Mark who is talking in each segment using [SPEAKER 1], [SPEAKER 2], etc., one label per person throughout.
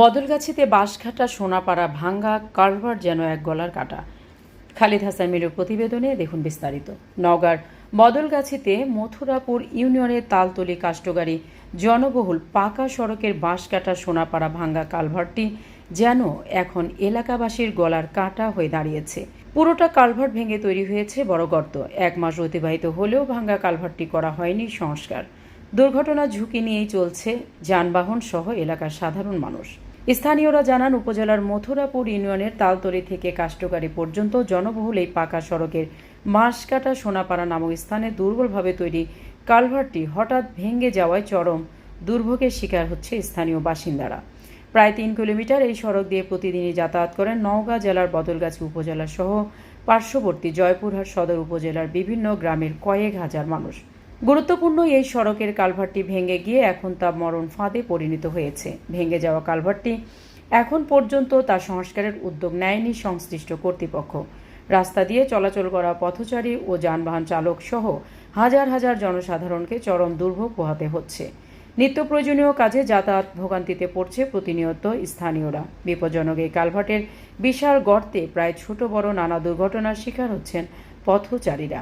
[SPEAKER 1] বদলগাছিতে বাঁশঘাটা, সোনাপাড়া ভাঙ্গা কালভার যেন এক গলার কাটা। খালিদ হাসান মিরুর প্রতিবেদনে দেখুন বিস্তারিত। নওগাঁর বদলগাছিতে মথুরাপুর ইউনিয়নের তালতলি কাষ্টগাড়ি জনবহুল পাকা সড়কের বাঁশকাটা সোনাপাড়া ভাঙ্গা কালভারটি যেন এখন এলাকাবাসীর গলার কাটা হয়ে দাঁড়িয়েছে। পুরোটা কালভার্ট ভেঙে তৈরি হয়েছে বড় গর্ত। এক মাস অতিবাহিত হলেও ভাঙ্গা কালভার্টটি করা হয়নি সংস্কার। দুর্ঘটনা ঝুঁকি নিয়েই চলছে যানবাহন সহ এলাকার সাধারণ মানুষ। স্থানীয়রা জানান, উপজেলার মথুরাপুর ইউনিয়নের তালতলি থেকে কাষ্টকারী পর্যন্ত জনবহুল এই পাকা সড়কের মাসকাটা সোনাপাড়া নামক স্থানে দুর্বলভাবে তৈরি কালভারটি হঠাৎ ভেঙে যাওয়ায় চরম দুর্ভোগের শিকার হচ্ছে স্থানীয় বাসিন্দারা। প্রায় তিন কিলোমিটার এই সড়ক দিয়ে প্রতিদিনই যাতায়াত করেন নওগাঁ জেলার বদলগাছি উপজেলা সহ পার্শ্ববর্তী জয়পুরহাট সদর উপজেলার বিভিন্ন গ্রামের কয়েক হাজার মানুষ। গুরুত্বপূর্ণ এই সড়কের কালভারটি ভেঙে গিয়ে এখন তা মরণ ফাঁদে পরিণত হয়েছে। ভেঙে যাওয়া কালভারটি এখন পর্যন্ত তা সংস্কারের উদ্যোগ নেয়নি সংশ্লিষ্ট কর্তৃপক্ষ। রাস্তা দিয়ে চলাচল করা পথচারী ও যানবাহন চালক সহ হাজার হাজার জনসাধারণকে চরম দুর্ভোগ পোহাতে হচ্ছে। নিত্য প্রয়োজনীয় কাজে যাতায়াত ভোগান্তিতে পড়ছে প্রতিনিয়ত স্থানীয়রা। বিপজ্জনক এই কালভার্টের বিশাল গর্তে প্রায় ছোট বড় নানা দুর্ঘটনার শিকার হচ্ছেন পথচারীরা।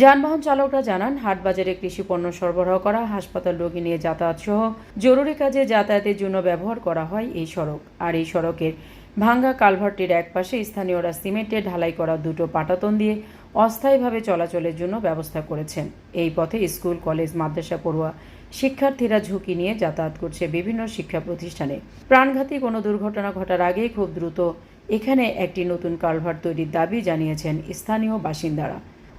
[SPEAKER 1] যানবাহন চালকরা জানান, হাটবাজারে কৃষি পণ্য সরবরাহ করা, হাসপাতাল রোগী নিয়ে যাতায়াত সহ জরুরি কাজে যাতায়াতের জন্য ব্যবহার করা হয় এই সড়ক। আর এই সড়কের ভাঙ্গা কালভার্টের একপাশে স্থানীয়রা সিমেন্টে ঢালাই করা দুটো পাটাতন দিয়ে অস্থায়ীভাবে চলাচলের জন্য ব্যবস্থা করেছেন। এই পথে স্কুল, কলেজ, মাদ্রাসা পড়ুয়া শিক্ষার্থীরা ঝুঁকি নিয়ে যাতায়াত করছে বিভিন্ন শিক্ষা প্রতিষ্ঠানে। প্রাণঘাতী কোনো দুর্ঘটনা ঘটার আগেই খুব দ্রুত এখানে একটি নতুন কালভার্ট তৈরির দাবি জানিয়েছেন স্থানীয় বাসিন্দারা।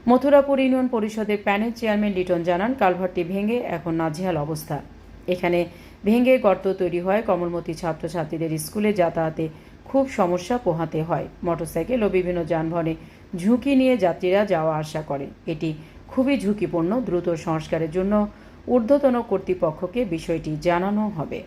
[SPEAKER 1] মথুরাপুর ইউনিয়ন পরিষদের প্যানেল চেয়ারম্যান লিটন জানান কালভারটি ভেঙে এখন নাজেহাল অবস্থা। এখানে ভেঙে গর্ত তৈরি হয় কমলমতি ছাত্রছাত্রীদের স্কুলে যাতায়াতে খুব সমস্যা পোহাতে হয়। মোটরসাইকেল ও বিভিন্ন যানবাহনে ঝুঁকি নিয়ে যাত্রীরা যাওয়া আসা করে। এটি খুবই ঝুঁকিপূর্ণ, দ্রুত সংস্কারের জন্য ঊর্ধ্বতন কর্তৃপক্ষকে বিষয়টি জানানো হবে।